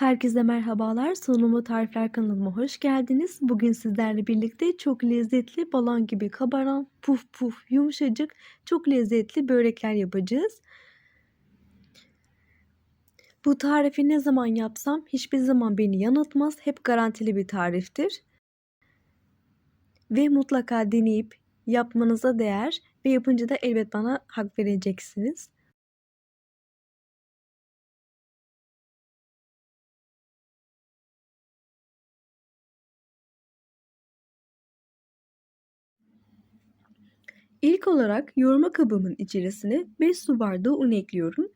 Herkese merhabalar. Sunumu Tarifler kanalıma hoş geldiniz. Bugün sizlerle birlikte çok lezzetli, balon gibi kabaran, puf puf, yumuşacık, çok lezzetli börekler yapacağız. Bu tarifi ne zaman yapsam hiçbir zaman beni yanıltmaz. Hep garantili bir tariftir. Ve mutlaka deneyip yapmanıza değer ve yapınca da elbet bana hak vereceksiniz. İlk olarak yoğurma kabımın içerisine 5 su bardağı un ekliyorum.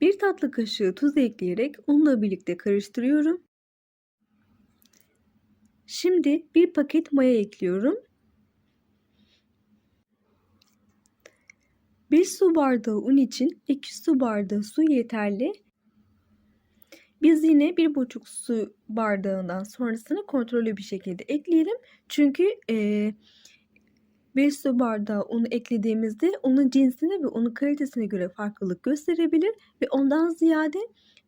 Bir tatlı kaşığı tuz ekleyerek unla birlikte karıştırıyorum. Şimdi bir paket maya ekliyorum. 1 su bardağı un için 2 su bardağı su yeterli. Biz yine bir buçuk su bardağından sonrasını kontrollü bir şekilde ekleyelim. Çünkü e, 1 su bardağı unu eklediğimizde onun cinsine ve onun kalitesine göre farklılık gösterebilir ve ondan ziyade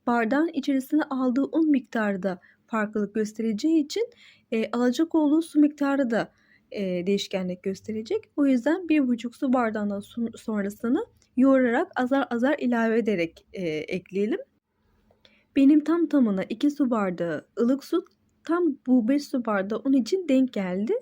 bardağın içerisine aldığı un miktarı da farklılık göstereceği için e, alacak olduğu su miktarı da e, değişkenlik gösterecek. O yüzden bir buçuk su bardağından sonrasını yoğurarak azar azar ilave ederek e, ekleyelim. Benim tam tamına 2 su bardağı ılık su tam bu 5 su bardağı un için denk geldi.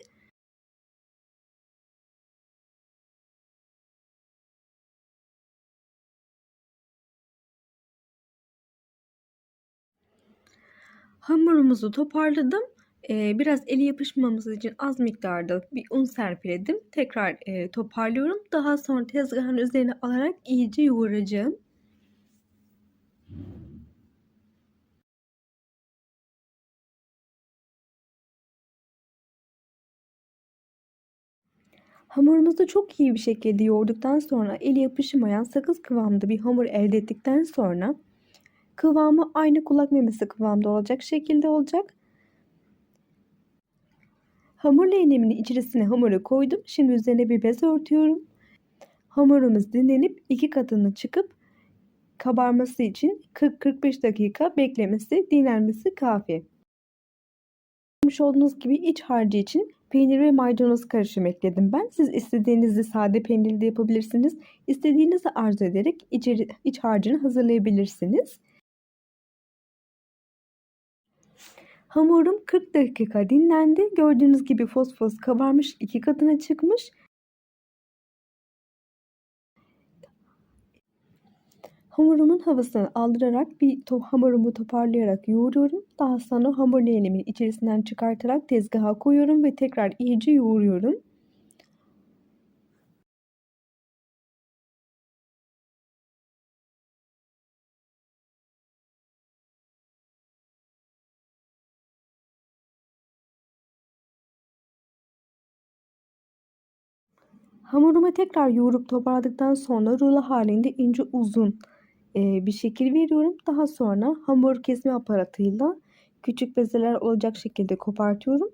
Hamurumuzu toparladım. Ee, biraz eli yapışmaması için az miktarda bir un serpiledim. Tekrar e, toparlıyorum. Daha sonra tezgahın üzerine alarak iyice yoğuracağım. Hamurumuzu çok iyi bir şekilde yoğurduktan sonra eli yapışmayan sakız kıvamında bir hamur elde ettikten sonra kıvamı aynı kulak memesi kıvamda olacak şekilde olacak. Hamur leğenimin içerisine hamuru koydum. Şimdi üzerine bir bez örtüyorum. Hamurumuz dinlenip iki katını çıkıp kabarması için 40-45 dakika beklemesi, dinlenmesi kafi. Görmüş olduğunuz gibi iç harcı için peynir ve maydanoz karışımı ekledim ben. Siz istediğinizi sade peynirli de yapabilirsiniz. İstediğinizi arzu ederek içeri, iç harcını hazırlayabilirsiniz. Hamurum 40 dakika dinlendi. Gördüğünüz gibi fosfos kabarmış, iki katına çıkmış. Hamurumun havasını aldırarak bir to hamurumu toparlayarak yoğuruyorum. Daha sonra hamur leğenimin içerisinden çıkartarak tezgaha koyuyorum ve tekrar iyice yoğuruyorum. Hamurumu tekrar yoğurup toparladıktan sonra rulo halinde ince uzun bir şekil veriyorum. Daha sonra hamur kesme aparatıyla küçük bezeler olacak şekilde kopartıyorum.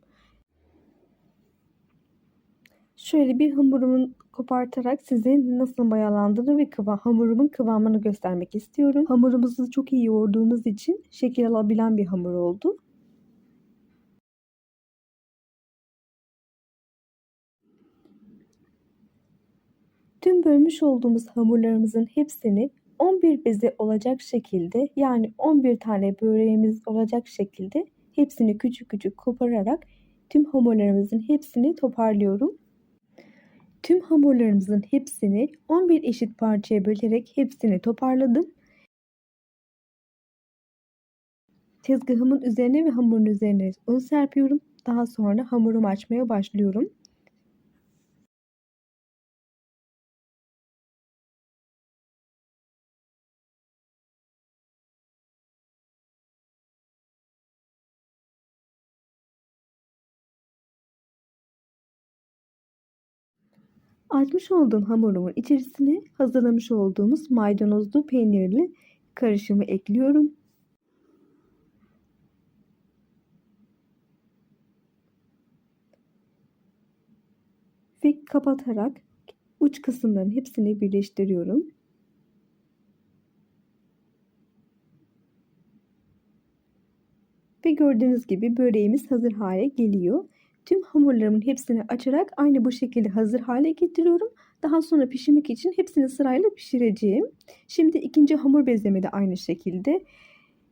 Şöyle bir hamurumun kopartarak size nasıl mayalandığını ve kıvam, hamurumun kıvamını göstermek istiyorum. Hamurumuzu çok iyi yoğurduğumuz için şekil alabilen bir hamur oldu. Tüm bölmüş olduğumuz hamurlarımızın hepsini 11 beze olacak şekilde yani 11 tane böreğimiz olacak şekilde hepsini küçük küçük kopararak tüm hamurlarımızın hepsini toparlıyorum. Tüm hamurlarımızın hepsini 11 eşit parçaya bölerek hepsini toparladım. Tezgahımın üzerine ve hamurun üzerine un serpiyorum. Daha sonra hamurumu açmaya başlıyorum. Açmış olduğum hamurumun içerisine hazırlamış olduğumuz maydanozlu peynirli karışımı ekliyorum. Ve kapatarak Uç kısımların hepsini birleştiriyorum. Ve gördüğünüz gibi böreğimiz hazır hale geliyor. Tüm hamurlarımın hepsini açarak aynı bu şekilde hazır hale getiriyorum. Daha sonra pişirmek için hepsini sırayla pişireceğim. Şimdi ikinci hamur bezemi de aynı şekilde.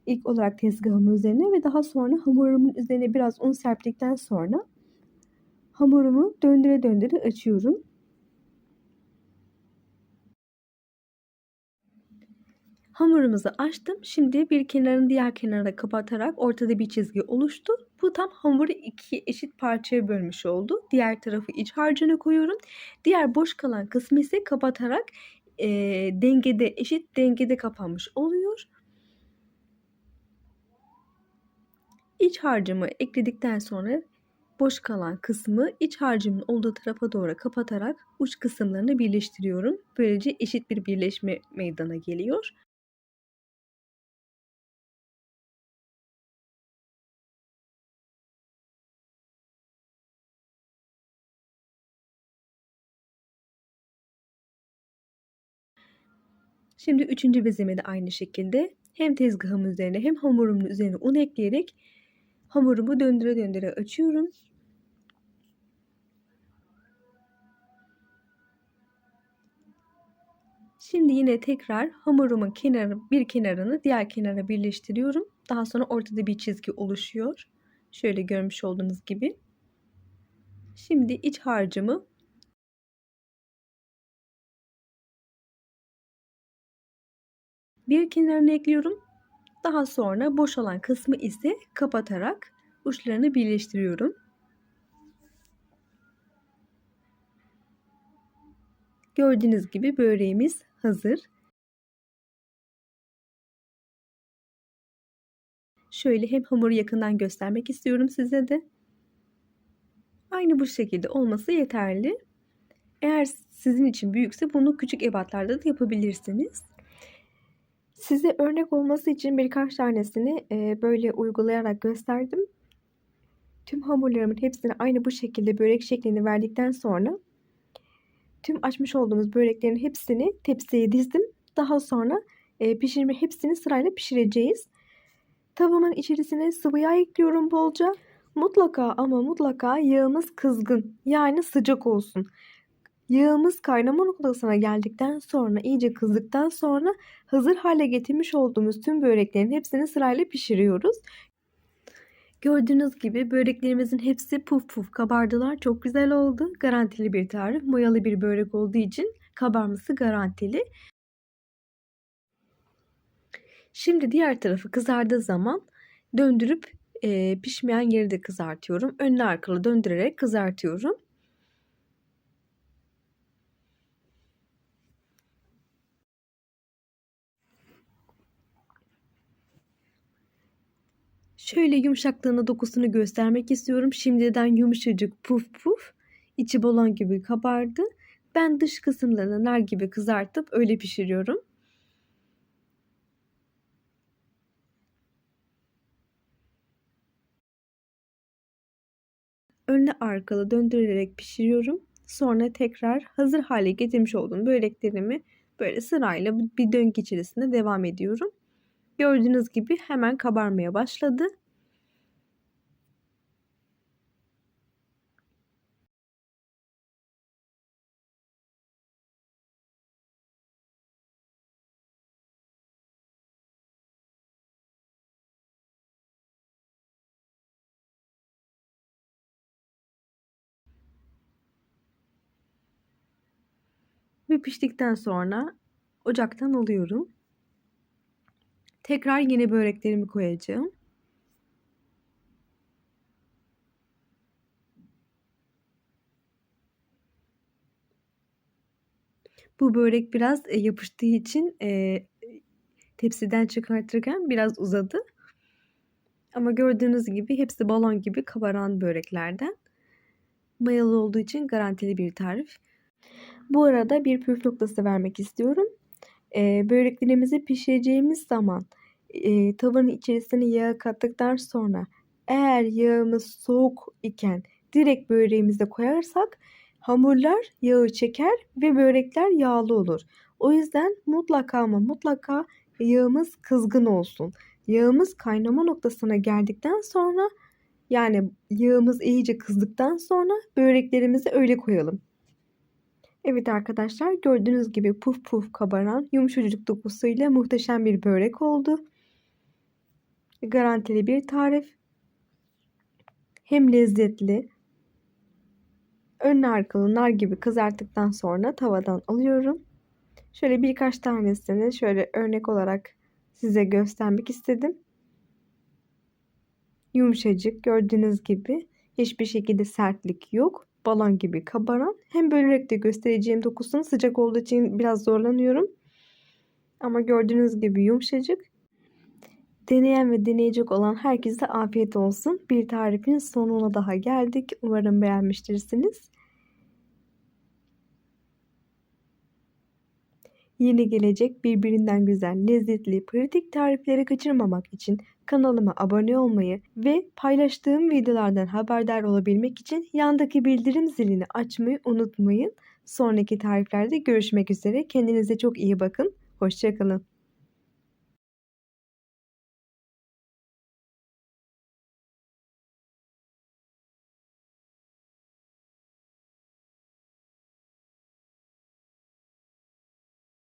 İlk olarak tezgahımın üzerine ve daha sonra hamurumun üzerine biraz un serptikten sonra hamurumu döndüre döndüre açıyorum. Hamurumuzu açtım. Şimdi bir kenarını diğer kenara kapatarak ortada bir çizgi oluştu. Bu tam hamuru iki eşit parçaya bölmüş oldu. Diğer tarafı iç harcına koyuyorum. Diğer boş kalan kısmı ise kapatarak e, dengede eşit dengede kapanmış oluyor. İç harcımı ekledikten sonra boş kalan kısmı iç harcımın olduğu tarafa doğru kapatarak uç kısımlarını birleştiriyorum. Böylece eşit bir birleşme meydana geliyor. Şimdi üçüncü bezemi de aynı şekilde hem tezgahım üzerine hem hamurumun üzerine un ekleyerek hamurumu döndüre döndüre açıyorum. Şimdi yine tekrar hamurumun kenarı, bir kenarını diğer kenara birleştiriyorum. Daha sonra ortada bir çizgi oluşuyor. Şöyle görmüş olduğunuz gibi. Şimdi iç harcımı bir kenarına ekliyorum. Daha sonra boşalan kısmı ise kapatarak uçlarını birleştiriyorum. Gördüğünüz gibi böreğimiz hazır. Şöyle hem hamuru yakından göstermek istiyorum size de. Aynı bu şekilde olması yeterli. Eğer sizin için büyükse bunu küçük ebatlarda da yapabilirsiniz. Size örnek olması için birkaç tanesini böyle uygulayarak gösterdim. Tüm hamurlarımın hepsini aynı bu şekilde börek şeklini verdikten sonra tüm açmış olduğumuz böreklerin hepsini tepsiye dizdim. Daha sonra pişirme hepsini sırayla pişireceğiz. Tavamın içerisine sıvı yağ ekliyorum bolca. Mutlaka ama mutlaka yağımız kızgın yani sıcak olsun. Yağımız kaynama noktasına geldikten sonra iyice kızdıktan sonra hazır hale getirmiş olduğumuz tüm böreklerin hepsini sırayla pişiriyoruz. Gördüğünüz gibi böreklerimizin hepsi puf puf kabardılar. Çok güzel oldu. Garantili bir tarif. Mayalı bir börek olduğu için kabarması garantili. Şimdi diğer tarafı kızardığı zaman döndürüp e, pişmeyen yeri de kızartıyorum. Önlü arkalı döndürerek kızartıyorum. Şöyle yumuşaklığını dokusunu göstermek istiyorum. Şimdiden yumuşacık puf puf. içi balon gibi kabardı. Ben dış kısımlarını nar gibi kızartıp öyle pişiriyorum. Önlü arkalı döndürerek pişiriyorum. Sonra tekrar hazır hale getirmiş olduğum böreklerimi böyle sırayla bir döngü içerisinde devam ediyorum. Gördüğünüz gibi hemen kabarmaya başladı. Ve piştikten sonra ocaktan alıyorum. Tekrar yine böreklerimi koyacağım. Bu börek biraz e, yapıştığı için e, tepsiden çıkartırken biraz uzadı. Ama gördüğünüz gibi hepsi balon gibi kabaran böreklerden. Mayalı olduğu için garantili bir tarif. Bu arada bir püf noktası vermek istiyorum. E, böreklerimizi pişireceğimiz zaman e, tavanın içerisine yağ kattıktan sonra eğer yağımız soğuk iken direkt böreğimize koyarsak hamurlar yağı çeker ve börekler yağlı olur. O yüzden mutlaka ama mutlaka yağımız kızgın olsun. Yağımız kaynama noktasına geldikten sonra yani yağımız iyice kızdıktan sonra böreklerimizi öyle koyalım. Evet arkadaşlar gördüğünüz gibi puf puf kabaran yumuşacık dokusuyla muhteşem bir börek oldu. Garantili bir tarif. Hem lezzetli. Önlü arkalı nar gibi kızarttıktan sonra tavadan alıyorum. Şöyle birkaç tanesini şöyle örnek olarak size göstermek istedim. Yumuşacık gördüğünüz gibi hiçbir şekilde sertlik yok. Balon gibi kabaran. Hem bölerek de göstereceğim dokusunu sıcak olduğu için biraz zorlanıyorum. Ama gördüğünüz gibi yumuşacık. Deneyen ve deneyecek olan herkese afiyet olsun. Bir tarifin sonuna daha geldik. Umarım beğenmiştirsiniz. Yeni gelecek birbirinden güzel, lezzetli, pratik tarifleri kaçırmamak için kanalıma abone olmayı ve paylaştığım videolardan haberdar olabilmek için yandaki bildirim zilini açmayı unutmayın. Sonraki tariflerde görüşmek üzere. Kendinize çok iyi bakın. Hoşçakalın.